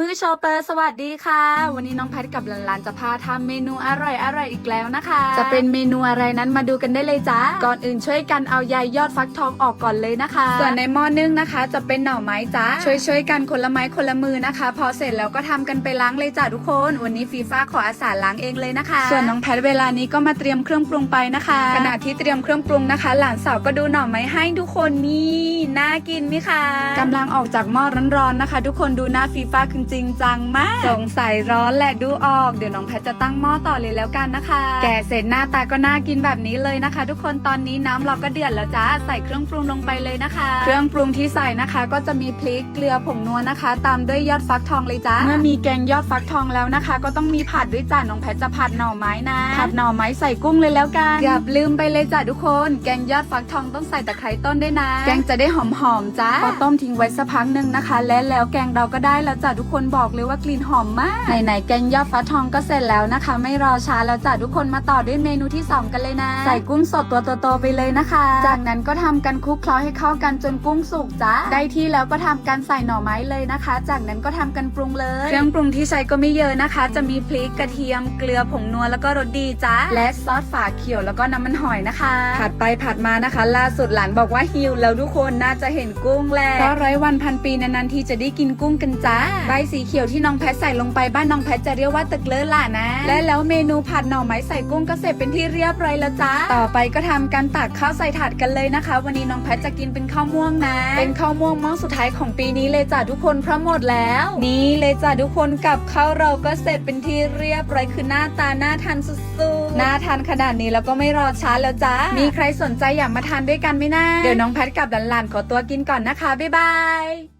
มือโชเปอร์สวัสดีค่ะ วันนี้น้องแพทกับหลานๆจะพาทำเมนูอร่อยอร่อยๆอีกแล้วนะคะ จะเป็นเมนูอะไรนั้นมาดูกันได้เลยจ้าก่อนอื่นช่วยกันเอาใยยอดฟักทองออกก่อนเลยนะคะ ส่วนในหม้อนึ่งนะคะ จะเป็นหน่อไม้จ้าช่วยช่วยๆกันคนละไม้คนละมือนะคะ พอเสร็จแล้วก็ทำกันไปล้างเลยจ้าทุกคน วันนี้ฟีฟ้าขออาสาล้างเองเลยนะคะ ส่วนน้องแพทเวลานี้ก็มาเตรียมเครื่องปรุงไปนะคะ ขณะที่เตรียมเครื่องปรุงนะคะ หลานสาวก็ดูหน่อไม้ให้ทุกคนนี่น่ากินไหมคะกำลังออกจากหม้อร้อนๆนะคะ ทุกคนดูหน้าฟีฟ้าคือจริงจังมาก สงสัยร้อนแหละดูออก เดี๋ยวน้องแพทจะตั้งหม้อต่อเลยแล้วกันนะคะ แกะเสร็จหน้าตาก็น่ากินแบบนี้เลยนะคะ ทุกคนตอนนี้น้ำเราก็เดือดแล้วจ้าใส่เครื่องปรุงลงไปเลยนะคะ เครื่องปรุงที่ใส่นะคะ ก็จะมีพริกเกลือผงนัวนะคะ ตามด้วยยอดฟักทองเลยจ้าเมื่อมีแกงยอดฟักทองแล้วนะคะ ก็ต้องมีผัดด้วยจ้าน้องแพทจะผัดหน่อไม้นะผัดหน่อไม้ใส่กุ้งเลยแล้วกันเกือบลืมไปเลยจ้าทุกคน แกงยอดฟักทองต้องใส่ตะไคร้ต้นด้วยนะ แกงจะได้หอมๆจ้าพอต้มทิ้งไว้สักพักหนึ่งนะคะ และแล้วแกงเราก็ได้แล้วจ้าทุกคนบอกเลยว่ากลิ่นหอมมากไหนๆแกงยอดฟักทองก็เสร็จแล้วนะคะ ไม่รอช้าแล้วจ้าทุกคนมาต่อด้วยเมนูที่สองกันเลยนะ ใส่กุ้งสดตัวโตๆไปเลยนะคะ จากนั้นก็ทำกันคลุกเคล้าให้เข้ากันจนกุ้งสุกจ้าได้ที่แล้วก็ทำการใส่หน่อไม้เลยนะคะ จากนั้นก็ทำกันปรุงเลยเครื่องปรุงที่ใช้ก็ไม่เยอะนะคะ จะมีพริกกระเทียมเกลือผงนัวแล้วก็รสดีจ้าและซอสฝาเขียวแล้วก็น้ำมันหอยนะคะ ผัดไปผัดมานะคะ ล่าสุดหลานบอกว่าหิวแล้วทุกคนน่าจะเห็นกุ้งแล้วเพราะร้อยวันพันปีนานๆทีจะได้กินกุ้งกันจ้าใบสีเขียวที่น้องแพทใส่ลงไปบ้านน้องแพทจะเรียกว่าตึกเลอะล่ะนะ และแล้วเมนูผัดหน่อไม้ใส่กุ้งก็เสร็จเป็นที่เรียบร้อยแล้วจ้าต่อไปก็ทำการตักข้าวใส่ถาดกันเลยนะคะ วันนี้น้องแพทจะกินเป็นข้าวม่วงนะ เป็นข้าวม่วงหม้อสุดท้ายของปีนี้เลยจ้าทุกคนเพราะหมดแล้ว นี่เลยจ้าทุกคนกับข้าวเราก็เสร็จเป็นที่เรียบร้อยคือหน้าตาน่าทานสุดๆน่าทานขนาดนี้แล้วก็ไม่รอช้าแล้วจ้ามีใครสนใจอยากมาทานด้วยกันไหมนะเดี๋ยวน้องแพทกับหลานๆขอตัวกินก่อนนะคะบ๊ายบาย